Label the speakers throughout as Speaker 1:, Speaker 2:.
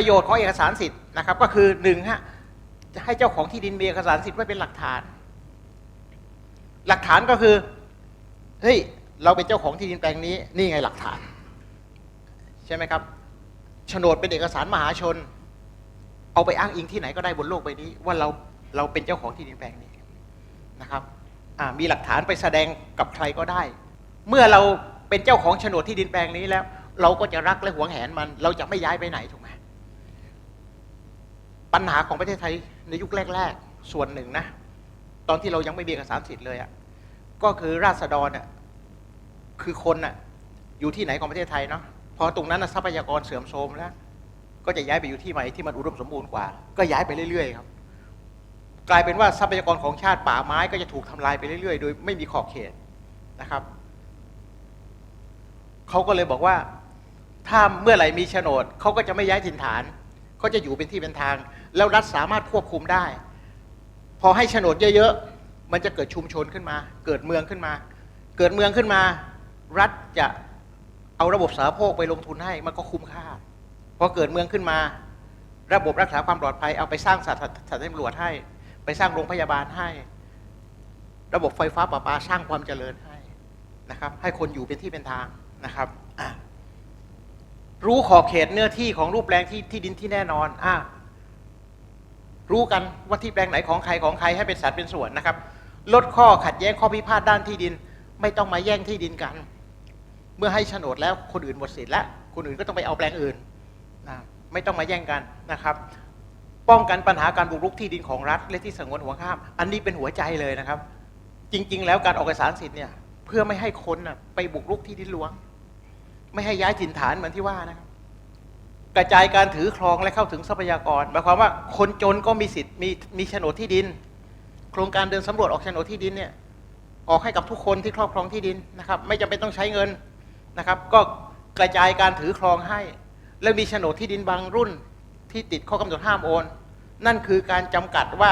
Speaker 1: ประโยชน์ของเอกสารสิทธิ์นะครับก็คือหนึ่งฮะจะให้เจ้าของที่ดินมีเอกสารสิทธิ์ไว้เป็นหลักฐาน หลักฐานก็คือเฮ้ยเราเป็นเจ้าของที่ดินแปลงนี้นี่ไงหลักฐาน ใช่ไหมครับโฉนดเป็นเอกสารมหาชน เอาไปอ้างอิงที่ไหนก็ได้บนโลกใบนี้ ว่าเราเราเป็นเจ้าของที่ดินแปลงนี้นะครับมีหลักฐานไปแสดงกับใครก็ได้ เมื่อเราเป็นเจ้าของโฉนดที่ดินแปลงนี้แล้ว เราก็จะรักและหวงแหนมัน เราจะไม่ย้ายไปไหนถูก ปัญหาของประเทศไทยในยุคแรก ๆ ส่วนหนึ่งนะ ตอนที่เรายังไม่มีเอกสารสิทธิ์เลยอะ่ะก็คือราษฎรอะคือคนอะอยู่ที่ไหนของประเทศไทยเนาะพอตรงนั้นทรัพยากรเสื่อมโทรมแล้วก็จะย้ายไปอยู่ที่ใหม่ที่มันอุดมสมบูรณ์กว่า ก็ย้ายไปเรื่อยๆครับ กลายเป็นว่าทรัพยากรของชาติป่าไม้ก็จะถูกทำลายไปเรื่อยๆ โดยไม่มีขอบเขตนะครับเขาก็เลยบอกว่าถ้าเมื่อไหร่มีโฉนดเขาก็จะไม่ย้ายถิ่นฐานเขาจะอยู่เป็นที่เป็นทาง แล้วรัฐสามารถควบคุมได้ พอให้โฉนดเยอะๆ มันจะเกิดชุมชนขึ้นมา เกิดเมืองขึ้นมา เกิดเมืองขึ้นมา รัฐจะเอาระบบสาธารณโภคไปลงทุนให้มันก็คุ้มค่าพอเกิดเมืองขึ้นมา ระบบรักษาความปลอดภัยเอาไปสร้างสถานสถานตำรวจให้ ไปสร้างโรงพยาบาลให้ ระบบไฟฟ้าประปาสร้างความเจริญให้นะครับ ให้คนอยู่เป็นที่เป็นทางนะครับรู้ขอบเขตเนื้อที่ของรูปแปลงที่ที่ดินที่แน่นอนอะ รู้กันว่าที่แปลงไหนของใครของใครให้เป็นสัดเป็นส่วนนะครับ ลดข้อขัดแย้งข้อพิพาทด้านที่ดิน ไม่ต้องมาแย่งที่ดินกัน เมื่อให้โฉนดแล้วคนอื่นหมดสิทธิ์แล้วคนอื่นก็ต้องไปเอาแปลงอื่นนะไม่ต้องมาแย่งกันนะครับ ป้องกันปัญหาการบุกรุกที่ดินของรัฐและที่สงวนห่วงห้าม อันนี้เป็นหัวใจเลยนะครับ จริง ๆ แล้วการออกเอกสารสิทธิ์เนี่ยเพื่อไม่ให้คนน่ะไปบุกรุกที่ดินหลวง ไม่ให้ย้ายถิ่นฐานเหมือนที่ว่านะครับ กระจายการถือครองและเข้าถึงทรัพยากรหมายความว่าคนจนก็มีสิทธิ์มีมีโฉนดที่ดิน โครงการเดินสำรวจออกโฉนดที่ดินเนี่ยออกให้กับทุกคนที่ครอบครองที่ดินนะครับ ไม่จำเป็นต้องใช้เงินนะครับ ก็กระจายการถือครองให้ แล้วมีโฉนดที่ดินบางรุ่นที่ติดข้อกำหนดห้ามโอน นั่นคือการจำกัดว่า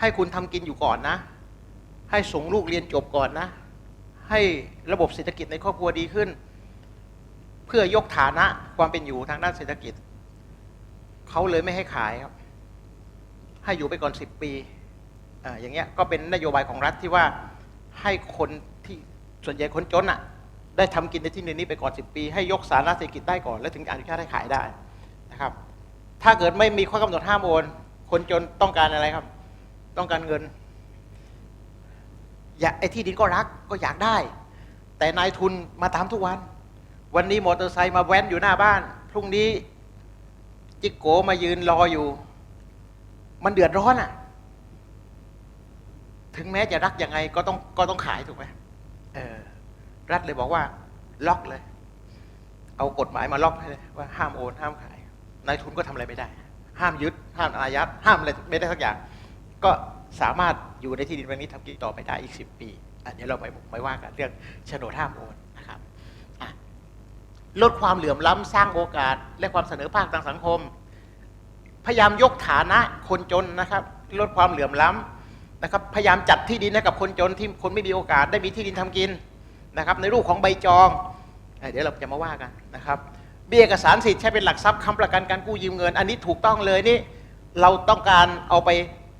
Speaker 1: ให้คุณทำกินอยู่ก่อนนะ ให้ส่งลูกเรียนจบก่อนนะ ให้ระบบเศรษฐกิจในครอบครัวดีขึ้น เพื่อยกฐานะความเป็นอยู่ทางด้านเศรษฐกิจ เขาเลยไม่ให้ขายครับ ให้อยู่ไปก่อนสิบปีออย่างเงี้ยก็เป็นนโยบายของรัฐที่ว่าให้คนที่ส่วนใหญ่คนจนอะ ได้ทำกินในที่ดินนี้ไปก่อนสิปี ให้ยกสาระเศรษฐกิจได้ก่อน แล้วถึงอนุญาตให้ขายได้นะครับ ถ้าเกิดไม่มีข้อกำหนดห้ามโอนคนจนต้องการอะไรครับ ต้องการเงิน อยากไอ้ที่ดินก็รักก็อยากได้ แต่นายทุนมาตามทุกวัน วันนี้มอเตอร์ไซค์มาแว้นอยู่หน้าบ้าน พรุ่งนี้จิกโกมายืนรออยู่ มันเดือดร้อนอะ ถึงแม้จะรักยังไงก็ต้องก็ต้องขายถูกไหมเออ รัฐเลยบอกว่า ล็อกเลย เอากฎหมายมาล็อกให้เลยว่าห้ามโอนห้ามขายนายทุนก็ทำอะไรไม่ได้ ห้ามยึด ห้ามอายัดห้ามอะไรไม่ได้สักอย่าง ก็สามารถอยู่ในที่ดินแปลงนี้ทำกินต่อไปได้อีกสิบปีอะเดี๋ยวเราไปไปว่ากันเรื่องโฉนดห้ามโอนนะครับอะ ลดความเหลื่อมล้ำสร้างโอกาส และความเสนอภาคทางสังคม พยายามยกฐานะคนจนนะครับ ลดความเหลื่อมล้ำนะครับ พยายามจัดที่ดินให้กับคนจนที่คนไม่มีโอกาสได้มีที่ดินทำกินนะครับ ในรูปของใบจองเอเดี๋ยวเราจะมาว่ากันนะครับ เบี้ยเอกสารสิทธิ์ใช้เป็นหลักทรัพย์ค้ำประกันการกู้ยืมเงิน อันนี้ถูกต้องเลยนี่เราต้องการเอาไป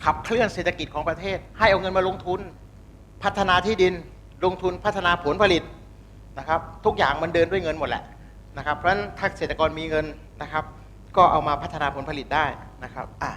Speaker 1: ขับเคลื่อนเศรษฐกิจของประเทศ ให้เอาเงินมาลงทุน พัฒนาที่ดินลงทุนพัฒนาผลผลิตนะครับ ทุกอย่างมันเดินด้วยเงินหมดแหละ นะครับเพราะฉะนั้นถ้าเกษตรกรมีเงินนะครับ ก็เอามาพัฒนาผลผลิตได้นะครับอะ